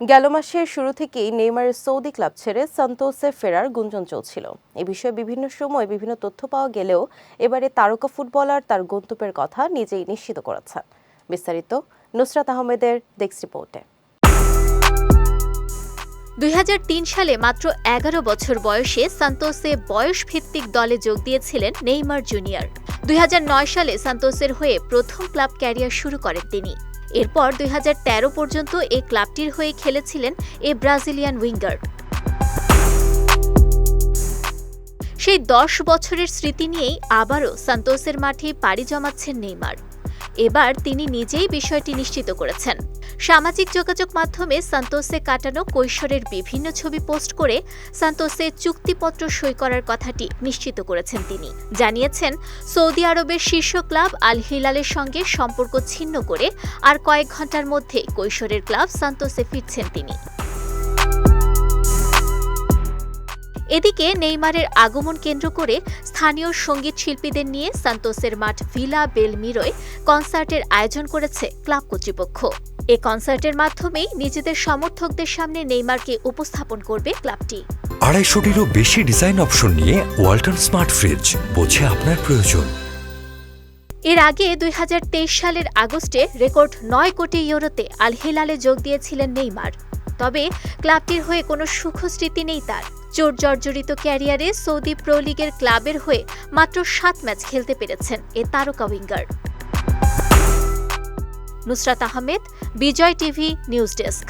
গেল মাসের শুরু থেকেই নেইমারের সৌদি ক্লাব ছেড়ে সান্তোসে ফেরার গুঞ্জন চলছিল। এ বিষয়ে বিভিন্ন সময় বিভিন্ন তথ্য পাওয়া গেলেও এবারে তারকা ফুটবলার তার গন্তব্যের কথা নিজেই নিশ্চিত করেছেন। বিস্তারিত নুসরাত আহমেদের ডেস্ক রিপোর্টে। দুই হাজার তিন সালে মাত্র এগারো বছর বয়সে সান্তোসে বয়স ভিত্তিক দলে যোগ দিয়েছিলেন নেইমার জুনিয়র। দুই হাজার নয় সালে সান্তোসের হয়ে প্রথম ক্লাব ক্যারিয়ার শুরু করেন তিনি। এরপর দুই হাজার তেরো পর্যন্ত এই ক্লাবটির হয়ে খেলেছিলেন এ ব্রাজিলিয়ান উইঙ্গার। সেই দশ বছরের স্মৃতি নিয়েই আবারও সান্তোসের মাঠে পাড়ি জমাচ্ছেন নেইমার। এবার তিনি নিজেই বিষয়টি নিশ্চিত করেছেন। সামাজিক যোগাযোগ মাধ্যমে সান্তোসে কাটানো কৈশোরের বিভিন্ন ছবি পোস্ট করে সান্তোসে চুক্তিপত্র সই করার কথাটি নিশ্চিত করেছেন তিনি। জানিয়েছেন, সৌদি আরবের শীর্ষ ক্লাব আল হিলালের সঙ্গে সম্পর্ক ছিন্ন করে আর কয়েক ঘণ্টার মধ্যে কৈশোরের ক্লাব সান্তোসে ফিরছেন তিনি। এদিকে নেইমারের আগমন কেন্দ্র করে স্থানীয় সংগীত শিল্পীদের নিয়ে সান্তোসের মাঠ ভিলা বেলমিরোয় কনসার্টের আয়োজন করেছে ক্লাব কর্তৃপক্ষ। এ কনসার্টের মাধ্যমেই নিজেদের সমর্থকদের সামনে নেইমারকে উপস্থাপন করবে ক্লাবটি। আড়াইশোটিরও বেশি ডিজাইন অপশন নিয়ে ওয়ালটন স্মার্ট ফ্রিজ বোঝে আপনার প্রয়োজন। এর আগে দুই হাজার তেইশ সালের আগস্টে রেকর্ড নয় কোটি ইউরোতে আল হিলালে যোগ দিয়েছিলেন নেইমার। তবে ক্লাবটির হয়ে কোনো সুখ স্মৃতি নেই তার। চোট জর্জরিত ক্যারিয়ারে সৌদি প্রো লিগের ক্লাবের হয়ে মাত্র সাত ম্যাচ খেলতে পেরেছেন এ তারকা winger. Nusrat Ahmed, Bijoy TV, news desk.